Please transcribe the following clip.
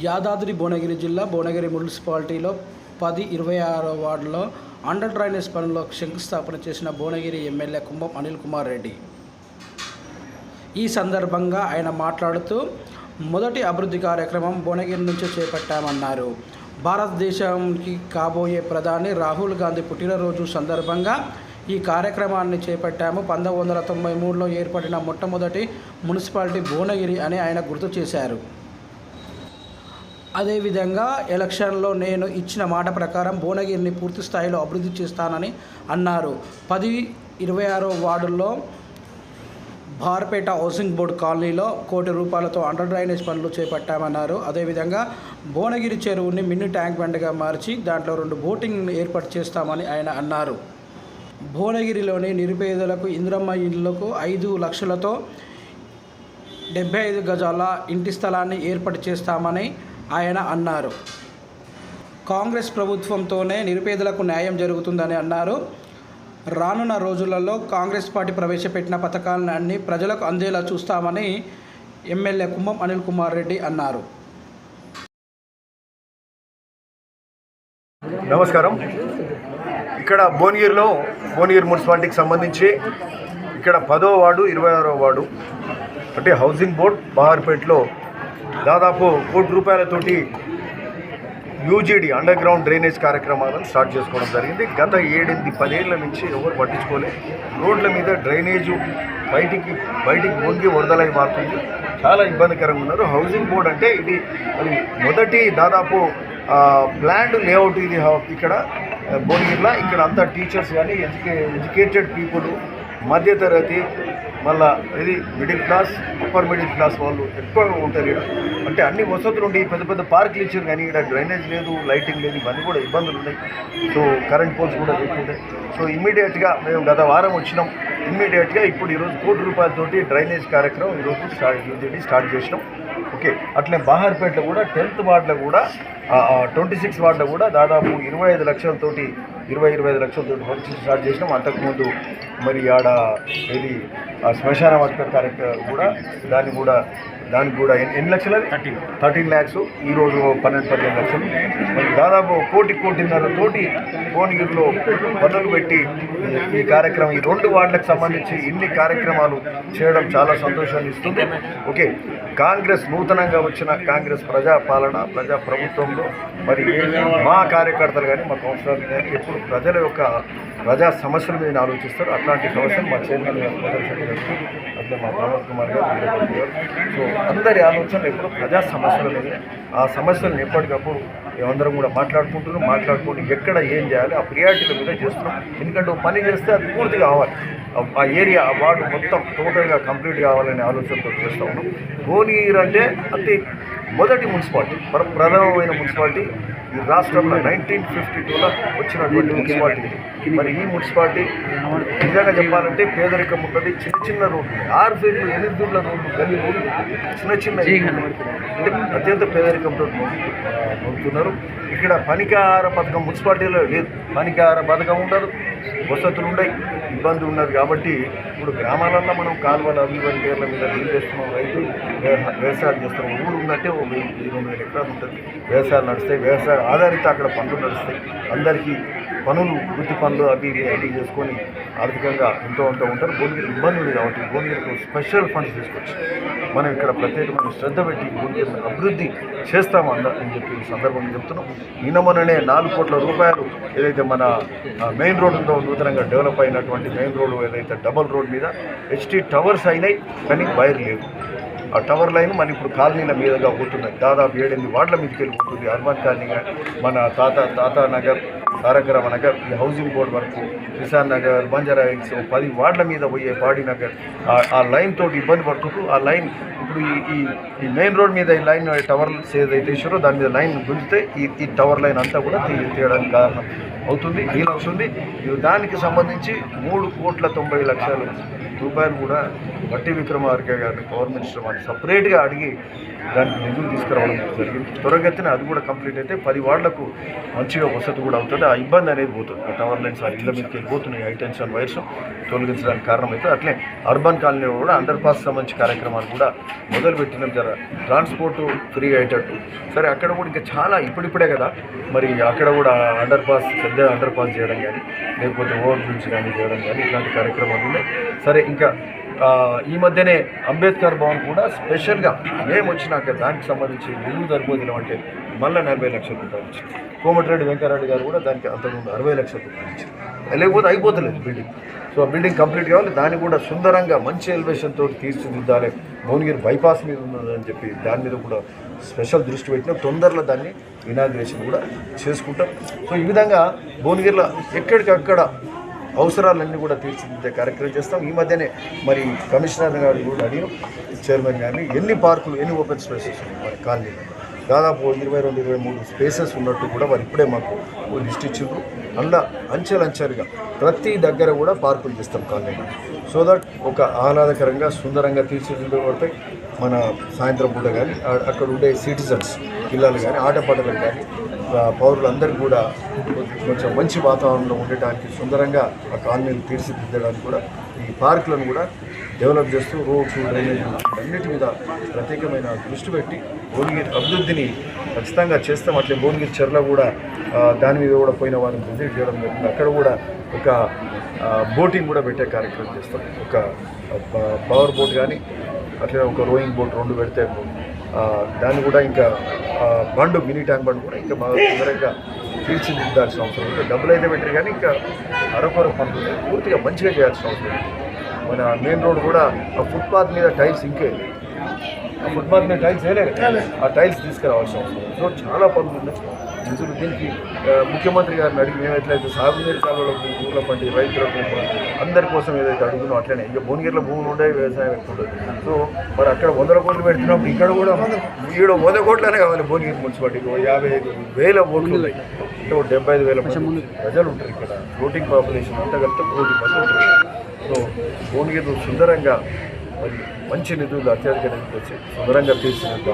యాదాద్రి భువనగిరి జిల్లా భువనగిరి మున్సిపాలిటీలో పది ఇరవై ఆరో వార్డులో అండర్ డ్రైనేజ్ పనుల్లో శంకుస్థాపన చేసిన భువనగిరి ఎమ్మెల్యే కుంభం అనిల్ కుమార్ రెడ్డి. ఈ సందర్భంగా ఆయన మాట్లాడుతూ మొదటి అభివృద్ధి కార్యక్రమం భువనగిరి నుంచి చేపట్టామన్నారు. భారతదేశానికి కాబోయే ప్రధాని రాహుల్ గాంధీ పుట్టినరోజు సందర్భంగా ఈ కార్యక్రమాన్ని చేపట్టాము. పంతొమ్మిది వందల తొంభై మూడులో ఏర్పడిన మొట్టమొదటి మున్సిపాలిటీ భువనగిరి అని ఆయన గుర్తు చేశారు. అదేవిధంగా ఎలక్షన్లో నేను ఇచ్చిన మాట ప్రకారం భువనగిరిని పూర్తి స్థాయిలో అభివృద్ధి చేస్తానని అన్నారు. పది ఇరవై ఆరో వార్డుల్లో భార్పేట హౌసింగ్ బోర్డు కాలనీలో కోటి రూపాయలతో అండర్ డ్రైనేజ్ పనులు చేపట్టామన్నారు. అదేవిధంగా భువనగిరి చెరువుని మినీ ట్యాంక్ బండ్గా మార్చి దాంట్లో రెండు బోటింగ్ ఏర్పాటు చేస్తామని ఆయన అన్నారు. భువనగిరిలోని నిరుపేదలకు ఇంద్రమ్మ ఇళ్ళకు ఐదు లక్షలతో డెబ్బై ఐదు గజాల ఇంటి స్థలాన్ని ఏర్పాటు చేస్తామని ఆయన అన్నారు. కాంగ్రెస్ ప్రభుత్వంతోనే నిరుపేదలకు న్యాయం జరుగుతుందని అన్నారు. రానున్న రోజులలో కాంగ్రెస్ పార్టీ ప్రవేశపెట్టిన పథకాలను అన్ని ప్రజలకు అందేలా చూస్తామని ఎమ్మెల్యే కుంభం అనిల్ కుమార్ రెడ్డి అన్నారు. నమస్కారం. ఇక్కడ భువనగిరిలో భువనగిరి మున్సిపాలిటీకి సంబంధించి ఇక్కడ పదో వార్డు ఇరవై ఆరో వార్డు అంటే హౌసింగ్ బోర్డ్ బహార్పేటలో దాదాపు కోటి రూపాయలతోటి యూజీడీ అండర్ గ్రౌండ్ డ్రైనేజ్ కార్యక్రమాలను స్టార్ట్ చేసుకోవడం జరిగింది. గత ఏడెనిమిది పదేళ్ళ నుంచి ఎవరు పట్టించుకోలేదు రోడ్ల మీద డ్రైనేజు బయటికి బయటికి పొంగి వరదలై మారుతుంది. చాలా ఇబ్బందికరంగా ఉన్నారు హౌసింగ్ బోర్డ్ అంటే ఇది మొదటి దాదాపు ప్లాండ్ లేఅవుట్ ఇది ఇక్కడ ఆ, భువనగిరిలో. ఇక్కడ అంతా టీచర్స్ కానీ ఎడ్యుకే ఎడ్యుకేటెడ్ పీపుల్ మధ్యతరగతి మళ్ళా ఇది middle class upper middle class వాళ్ళు ఎక్కువగా ఉంటారు ఇక్కడ. అంటే అన్ని వసతులు ఉండి పెద్ద పెద్ద పార్కులు ఇచ్చారు కానీ ఇక్కడ డ్రైనేజ్ లేదు లైటింగ్ లేదు ఇవన్నీ కూడా ఇబ్బందులు ఉన్నాయి. సో కరెంట్ పోల్స్ కూడా లేకుంటాయి సో ఇమ్మీడియట్గా మేము గత వారం వచ్చినాం. ఇమ్మీడియట్గా ఇప్పుడు ఈరోజు కోటి రూపాయలతోటి డ్రైనేజ్ కార్యక్రమం ఈరోజు స్టార్ట్ యూజీడీ స్టార్ట్ చేసినాం. ఓకే అట్లే బహార్పేటలో కూడా టెన్త్ వార్డులో కూడా ట్వంటీ సిక్స్ వార్డులో కూడా దాదాపు ఇరవై ఐదు లక్షలతోటి ఇరవై ఇరవై ఐదు లక్షలతోటి వర్క్ స్టార్ట్ చేసినాం. అంతకుముందు మరి ఆడ ఇది శ్మశాన వాటిక కార్యక్రమం కూడా దాన్ని కూడా దానికి కూడా ఎన్ని లక్షలు థర్టీన్. థర్టీన్ ల్యాక్స్. ఈరోజు పన్నెండు పదిహేను లక్షలు. మరి దాదాపు కోటి కోటిన్నర తోటి భువనగిరిలో పనులు పెట్టి ఈ- కార్యక్రమం ఈ రెండు వార్డులకు సంబంధించి ఇన్ని కార్యక్రమాలు చేయడం చాలా సంతోషాన్ని ఇస్తుంది. ఓకే కాంగ్రెస్ నూతనంగా వచ్చిన కాంగ్రెస్ ప్రజా పాలన ప్రజా ప్రభుత్వంలో మరి మా కార్యకర్తలు కానీ మా కౌన్సిలర్లు కానీ ఎప్పుడు ప్రజల యొక్క ప్రజా సమస్యల మీద ఆలోచిస్తారు. అట్లాంటి సమస్యలు మా చైర్మన్ గారు అట్లా మా ప్రమోద్ కుమార్ గారు సో అందరి ఆలోచనలు ఎప్పుడు ప్రజా సమస్యల మీద. ఆ సమస్యలను ఎప్పటికప్పుడు మేమందరం కూడా మాట్లాడుకుంటున్నాం మాట్లాడుకుంటూ ఎక్కడ ఏం చేయాలి ఆ ప్రియారిటీల మీద చేస్తున్నాం. ఎందుకంటే పని చేస్తే అది పూర్తి కావాలి ఆ- ఏరియా ఆ వార్డు మొత్తం టోటల్గా కంప్లీట్ కావాలనే ఆలోచనతో చేస్తూ ఉన్నాం. భువనగిరి అంటే అతి మొదటి మున్సిపాలిటీ ప్ర ప్రథమమైన మున్సిపాలిటీ ఈ రాష్ట్రంలో నైన్టీన్ ఫిఫ్టీ టూలో వచ్చినటువంటి మున్సిపాలిటీ. మరి ఈ మున్సిపాలిటీ నిజంగా చెప్పాలంటే పేదరికం ఉంటుంది. చిన్న చిన్న రోడ్లు ఆరు ఫీట్లు ఎనిమిది ఫీట్ల రోడ్లు గల్లీ రోడ్లు చిన్న చిన్న. అంటే అత్యంత పేదరికంతో పొందుతున్నారు ఇక్కడ పనికార పథకం మున్సిపాలిటీలో లేదు. పనికార పథకం ఉండదు. వసతులు ఉండవు ఇబ్బంది ఉన్నది కాబట్టి ఇప్పుడు గ్రామాలలో మనం కాలువల అభివృద్ధి పేర్ల మీద నీళ్ళు చేస్తున్నాం రైతులు వ్యవ- వ్యవసాయం చేస్తున్నాం ఊరు ఉందంటే ఒక వెయ్యి వేల ఎకరాలు ఉంటుంది. వ్యవసాయాలు నడుస్తాయి. వ్యవసాయ ఆధారిత అక్కడ పనులు నడుస్తాయి. అందరికీ పనులు వృత్తి పనులు అవి ఇవి అవి చేసుకొని ఆర్థికంగా ఎంతో అంత ఉంటారు. భువనగిరి ఇబ్బందులు కాబట్టి భువనగిరికి స్పెషల్ ఫండ్స్ తీసుకొచ్చి మనం ఇక్కడ ప్రత్యేకమైన శ్రద్ధ పెట్టి భువనగిరిని అభివృద్ధి చేస్తామన్న అని చెప్పి ఈ సందర్భంగా చెప్తున్నాం. నిన్న మొన్ననే నాలుగు కోట్ల రూపాయలు ఏదైతే మన మెయిన్ రోడ్ ఉందో నూతనంగా డెవలప్ అయినటువంటి మెయిన్ రోడ్ ఏదైతే డబల్ రోడ్ మీద హెచ్టీ టవర్స్ అయినాయి కానీ వైర్ లేదు ఆ టవర్ లైన్ మన ఇప్పుడు కాలనీల మీదుగా పోతున్నాయి దాదాపు ఏడెనిమిది వార్డుల మీదకి వెళ్ళి పోతుంది అర్బన్ కాలనీ కానీ మన తాత తాతా నగర్ తారకరామ నగర్ ఈ హౌసింగ్ బోర్డ్ వరకు కిసాన్ నగర్ బంజారా హిల్స్ పది వార్డుల మీద పోయే పాడి నగర్. ఆ- లైన్ తోటి ఇబ్బంది పడుతుంటూ ఆ లైన్ ఇప్పుడు ఈ ఈ మెయిన్ రోడ్ మీద ఈ లైన్ టవర్స్ ఏదైతే ఇచ్చారో దాని మీద లైన్ గుంజితే ఈ ఈ టవర్ లైన్ అంతా కూడా తీ తీయడానికి కారణం అవుతుంది వీలు అవుతుంది దానికి సంబంధించి మూడు కోట్ల తొంభై లక్షలు రూపాయలు కూడా బట్టి విక్రమార్క గారిని గవర్నమెంట్ మినిస్టర్ మాకు సపరేట్గా అడిగి దానికి నిధులు తీసుకురావడం జరిగింది. త్వరగతిన అది కూడా కంప్లీట్ అయితే పది వాళ్ళకు మంచిగా వసతి కూడా అవుతుంది. ఆ ఇబ్బంది అనేది పోతుంది. ఆ టవర్ లైన్స్ ఆ ఇళ్ళ మీదకి వెళ్ళిపోతున్నాయి. హై టెన్షన్ వైర్స్ తొలగించడానికి కారణమైతే అట్లే అర్బన్ కాలనీలో కూడా అండర్ పాస్ సంబంధించి కార్యక్రమాలు కూడా మొదలుపెట్టిన జర ట్రాన్స్పోర్ట్ ఫ్రీ అయ్యేటట్టు. సరే అక్కడ కూడా ఇంకా చాలా ఇప్పుడిప్పుడే కదా. మరి అక్కడ కూడా అండర్ పాస్ పెద్ద అండర్ పాస్ చేయడం కానీ లేకపోతే ఓవర్ బ్రిడ్జ్ కానీ చేయడం కానీ ఇట్లాంటి కార్యక్రమాలు ఉన్నాయి. సరే ఇంకా ఈ మధ్యనే అంబేద్కర్ భవన్ కూడా స్పెషల్గా ఏమొచ్చినాక దానికి సంబంధించి నిధులు సరిపోదిన అంటే మళ్ళీ నలభై లక్షల రూపాయలు కోమటిరెడ్డి వెంకటరెడ్డి గారు కూడా దానికి అంతకుముందు అరవై లక్షల రూపాయలు ఇచ్చారు. లేకపోతే అయిపోతలేదు బిల్డింగ్. సో ఆ బిల్డింగ్ కంప్లీట్ కావాలి. దాన్ని కూడా సుందరంగా మంచి ఎలివేషన్ తోటి తీర్చిదిద్దాలి. భువనగిరి బైపాస్ మీద ఉన్నదని చెప్పి దాని మీద కూడా స్పెషల్ దృష్టి పెట్టిన. తొందరలో దాన్ని ఇనాగ్రేషన్ కూడా చేసుకుంటాం. సో ఈ విధంగా భువనగిరిలో ఎక్కడికక్కడ అవసరాలన్నీ కూడా తీర్చిదిద్దే కార్యక్రమం చేస్తాం. ఈ మధ్యనే మరి కమిషనర్ గారు కూడా అడిగిన చైర్మన్ గారిని ఎన్ని పార్కులు ఎన్ని ఓపెన్ స్పేసెస్ ఉన్నాయి మరి కాలనీలో? దాదాపు ఇరవై రెండు ఇరవై మూడు స్పేసెస్ ఉన్నట్టు కూడా వారు ఇప్పుడే మాకు లిస్ట్ ఇచ్చిండ్రు. అందులో అంచెలంచెలుగా ప్రతి దగ్గర కూడా పార్కులు చేస్తాం కాలనీలో. సో దట్ ఒక ఆహ్లాదకరంగా సుందరంగా తీర్చిదిద్దబడతాయి. మన సాయంత్రం పూట కానీ అక్కడ ఉండే సిటిజన్స్ పిల్లలు కానీ ఆటపాటలు కానీ పౌరులందరూ పౌరులందరికీ కూడా కొంచెం మంచి వాతావరణంలో ఉండటానికి సుందరంగా ఆ కాలనీలు తీర్చిదిద్దడానికి కూడా ఈ పార్కులను కూడా డెవలప్ చేస్తూ రోడ్లు డ్రైనేజ్ అన్నిటి మీద ప్రత్యేకమైన దృష్టి పెట్టి భువనగిరి అభివృద్ధిని ఖచ్చితంగా చేస్తాం. అట్లే భువనగిరి చెర్ల కూడా దాని మీద కూడా పోయిన వారిని విజిట్ చేయడం జరిగింది. అక్కడ కూడా ఒక బోటింగ్ కూడా పెట్టే కార్యక్రమం చేస్తాం. ఒక ప- పవర్ బోట్ కానీ అట్లే ఒక రోయింగ్ బోట్ రెండు పెడితే దాన్ని కూడా ఇంకా bund bund mini tank bund కూడా ఇంకా బాగా తొందరగా తీర్చిదిద్దాల్సిన అవసరం ఉంది. డబ్బులు అయితే పెట్టారు కానీ ఇంకా అరకొర పనులు పూర్తిగా మంచిగా చేయాల్సిన అవసరం ఉంది. మన మెయిన్ రోడ్ కూడా ఆ ఫుట్పాత్ మీద టైల్స్ ఇంకే. ఆ ఫుట్పాత్ మీద టైల్స్ వేయలేదు ఆ టైల్స్ తీసుకురావాల్సిన అవసరం ఉంది. సో చాలా పనులు ఉన్నాయి. దీనికి ముఖ్యమంత్రి గారిని అడిగి మేము ఎట్లయితే సాగునీరు కాలువలకు ఊళ్ళ పండి రైతులకు అందరి కోసం ఏదైతే అడుగునో అట్లనే. ఇక భువనగిరిలో భూములు ఉంటాయి వ్యవసాయం ఎక్కువ సో మరి అక్కడ వందల కోట్లు పెడుతున్నప్పుడు ఇక్కడ కూడా ఈడ వంద కోట్లనే కావాలి భువనగిరి మున్సిపాలిటీకి యాభై ఐదు వేల ఓట్లు ఉన్నాయి. అంటే ఓ డెబ్బై ఐదు వేల ప్రజలు ఉంటారు ఇక్కడ. ఫ్లోటింగ్ పాపులేషన్ అంతా కలిపితే కోటి మంది ఉంటారు సో భువనగిరి సుందరంగా మరి మంచి నిధులు అత్యధిక నిధులు వచ్చి సుందరంగా తీర్చినట్టు